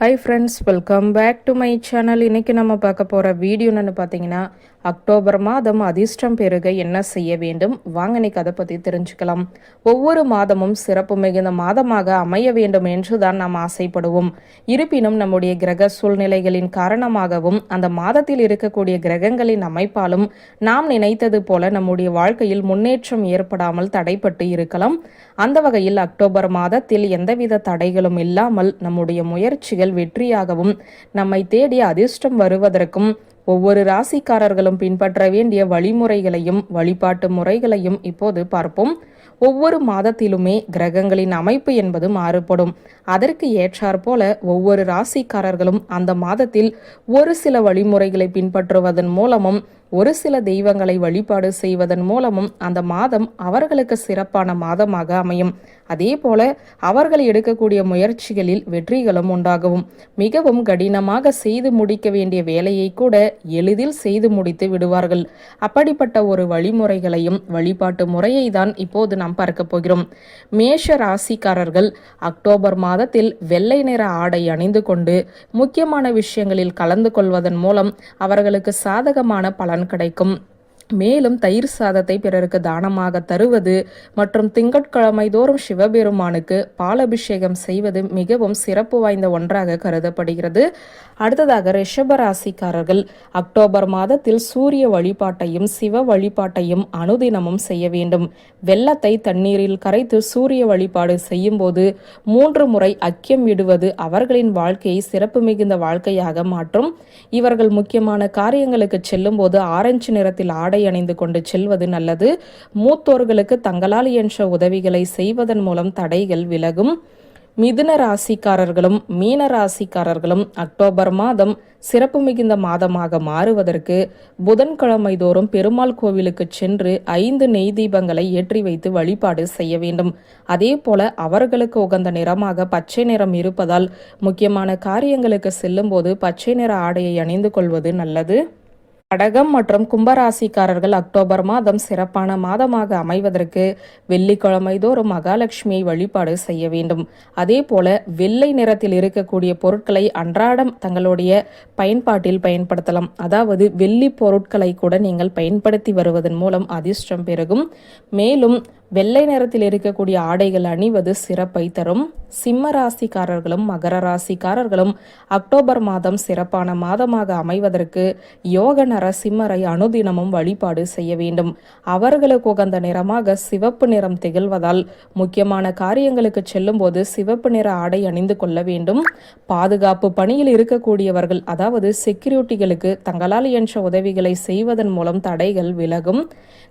Hi friends welcome back to my channel இன்றைக்கி நம்ம பார்க்க போகிற வீடியோ என்னென்னு பார்த்தீங்கன்னா அக்டோபர் மாதம் அதிர்ஷ்டம் பெருக என்ன செய்ய வேண்டும்? வாங்க இன்னைக்கு அதை பற்றி தெரிஞ்சுக்கலாம். ஒவ்வொரு மாதமும் சிறப்பு மிகுந்த மாதமாக அமைய வேண்டும் என்று தான் நாம் ஆசைப்படுவோம். இருப்பினும் நம்முடைய கிரக சூழ்நிலைகளின் காரணமாகவும் அந்த மாதத்தில் இருக்கக்கூடிய கிரகங்களின் அமைப்பாலும் நாம் நினைத்தது போல நம்முடைய வாழ்க்கையில் முன்னேற்றம் ஏற்படாமல் தடைப்பட்டு இருக்கலாம். அந்த வகையில் அக்டோபர் மாதத்தில் எந்தவித தடைகளும் இல்லாமல் நம்முடைய முயற்சிகள் வெற்றியாகவும் நம்மை தேடி அதிர்ஷ்டம் வருவதற்கும் ஒவ்வொரு ராசிக்காரர்களும் பின்பற்ற வேண்டிய வழிமுறைகளையும் வழிபாட்டு முறைகளையும் இப்போது பார்ப்போம். ஒவ்வொரு மாதத்திலுமே கிரகங்களின் அமைப்பு என்பது மாறுபடும். அதற்கு ஏற்றாற்போல ஒவ்வொரு ராசிக்காரர்களும் அந்த மாதத்தில் ஒரு சில வழிமுறைகளை பின்பற்றுவதன் மூலமும் ஒரு சில தெய்வங்களை வழிபாடு செய்வதன் மூலமும் அந்த மாதம் அவர்களுக்கு சிறப்பான மாதமாக அமையும். அதே போல அவர்கள் எடுக்கக்கூடிய முயற்சிகளில் வெற்றிகளும் உண்டாகவும். மிகவும் கடினமாக செய்து முடிக்க வேண்டிய வேலையை கூட எளிதில் செய்து முடித்து விடுவார்கள். அப்படிப்பட்ட ஒரு வழிமுறைகளையும் வழிபாட்டு முறையை தான் இப்போது நாம் பார்க்க போகிறோம். மேஷ ராசிக்காரர்கள் அக்டோபர் மாதத்தில் வெள்ளை நிற ஆடை அணிந்து கொண்டு முக்கியமான விஷயங்களில் கலந்து கொள்வதன் மூலம் அவர்களுக்கு சாதகமான பலன் கிடைக்கும். மேலும் தயிர் சாதத்தை பிறருக்கு தானமாக தருவது மற்றும் திங்கட்கிழமை தோறும் சிவபெருமானுக்கு பாலபிஷேகம் செய்வது மிகவும் சிறப்பு வாய்ந்த ஒன்றாக கருதப்படுகிறது. அடுத்ததாக ரிஷபராசிக்காரர்கள் அக்டோபர் மாதத்தில் சூரிய வழிபாட்டையும் சிவ வழிபாட்டையும் அனுதினமும் செய்ய வேண்டும். வெள்ளத்தை தண்ணீரில் கரைத்து சூரிய வழிபாடு செய்யும் போது மூன்று முறை அக்கியம் விடுவது அவர்களின் வாழ்க்கையை சிறப்பு மிகுந்த வாழ்க்கையாக மாற்றும். இவர்கள் முக்கியமான காரியங்களுக்கு செல்லும் போது ஆரஞ்சு நிறத்தில் ஆடை ஆடை அணிந்து கொண்டு செல்வது நல்லது. மூத்தோர்களுக்கு தங்களால் என்ற உதவிகளை செய்வதன் மூலம் தடைகள் விலகும். மிதுன ராசிக்காரர்களும் மீன ராசிக்காரர்களும் அக்டோபர் மாதம் சிறப்பு மிகுந்த மாதமாக மாறுவதற்கு புதன்கிழமை தோறும் பெருமாள் கோவிலுக்கு சென்று ஐந்து நெய் தீபங்களை ஏற்றி வைத்து வழிபாடு செய்ய வேண்டும். அதே போல அவர்களுக்கு உகந்த நிறமாக பச்சை நிறம் இருப்பதால் முக்கியமான காரியங்களுக்கு செல்லும்போது பச்சை நிற ஆடையை அணிந்து கொள்வது நல்லது. கடகம் மற்றும் கும்பராசிக்காரர்கள் அக்டோபர் மாதம் சிறப்பான மாதமாக அமைவதற்கு வெள்ளிக்கிழமை தோறும் மகாலட்சுமியை வழிபாடு செய்ய வேண்டும். அதே போல வெள்ளை நிறத்தில் இருக்கக்கூடிய பொருட்களை அன்றாடம் தங்களுடைய பயன்பாட்டில் பயன்படுத்தலாம். அதாவது வெள்ளி பொருட்களை கூட நீங்கள் பயன்படுத்தி வருவதன் மூலம் அதிர்ஷ்டம் பெருகும். மேலும் வெள்ளை நிறத்தில் இருக்கக்கூடிய ஆடைகள் அணிவது சிறப்பை தரும். சிம்ம ராசிக்காரர்களும் மகர ராசிக்காரர்களும் அக்டோபர் மாதம் சிறப்பான மாதமாக அமைவதற்கு யோக நரசிம்மரை அனுதினமும் வழிபாடு செய்ய வேண்டும். அவர்களுக்கு உகந்த நிறமாக சிவப்பு நிறம் திகழ்வதால் முக்கியமான காரியங்களுக்கு செல்லும்போது சிவப்பு நிற ஆடை அணிந்து கொள்ள வேண்டும். பாதுகாப்பு பணியில் இருக்கக்கூடியவர்கள் அதாவது செக்யூரிட்டிகளுக்கு தங்களால் என்ற உதவிகளை செய்வதன் மூலம் தடைகள் விலகும்.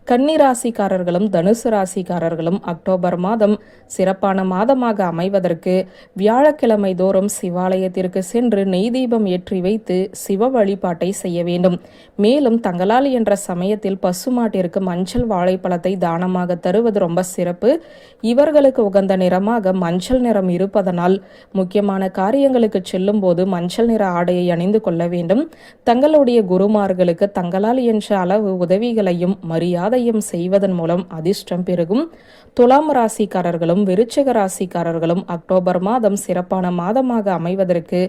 கன்னி ராசிக்காரர்களும் தனுசு ராசிக்காரர்களும் அக்டோபர் மாதம் சிறப்பான மாதமாக அமைவதற்கு வியாழக்கிழமை தோறும் சிவாலயத்திற்கு சென்று நெய் தீபம் ஏற்றி வைத்து சிவ வழிபாட்டை செய்ய வேண்டும். மேலும் தங்களால் என்ற சமயத்தில் பசுமாட்டிற்கு மஞ்சள் வாழைப்பழத்தை தானமாக தருவது ரொம்ப சிறப்பு. இவர்களுக்கு உகந்த நிறமாக மஞ்சள் நிறம் இருப்பதனால் முக்கியமான காரியங்களுக்கு செல்லும் போது மஞ்சள் நிற ஆடையை அணிந்து கொள்ள வேண்டும். தங்களுடைய குருமார்களுக்கு தங்களால் என்ற அளவு உதவிகளையும் மரியாதையும் செய்வதன் மூலம் அதிர்ஷ்டம் பெருகும். துலாம் ராசிக்காரர்களும் விருச்சக ராசிக்காரர்களும் அக்டோபர் மாதம் சிறப்பான மாதமாக அமைவதற்கு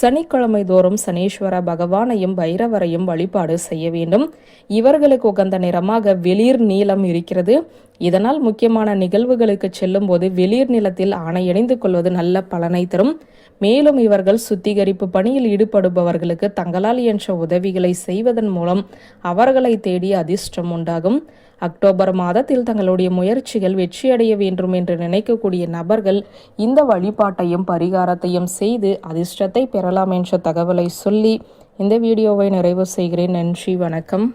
சனிக்கிழமை தோறும் சனீஸ்வர பகவானையும் பைரவரையும் வழிபாடு செய்ய வேண்டும். இவர்களுக்கு உகந்த நிறமாக வெளிர் நீளம் இருக்கிறது. இதனால் முக்கியமான நிகழ்வுகளுக்கு செல்லும்போது வெளிர் நிலத்தில் ஆணையடைந்து கொள்வது நல்ல பலனை தரும். மேலும் இவர்கள் சுத்திகரிப்பு பணியில் ஈடுபடுபவர்களுக்கு தங்களால் என்ற உதவிகளை செய்வதன் மூலம் அவர்களை தேடி அதிர்ஷ்டம் உண்டாகும். அக்டோபர் மாதத்தில் தங்களுடைய முயற்சிகள் வெற்றியடைய வேண்டும் என்று நினைக்கக்கூடிய நபர்கள் இந்த வழிபாட்டையும் பரிகாரத்தையும் செய்து அதிர்ஷ்டத்தை பெறலாம் என்ற தகவலை சொல்லி இந்த வீடியோவை நிறைவு செய்கிறேன். நன்றி வணக்கம்.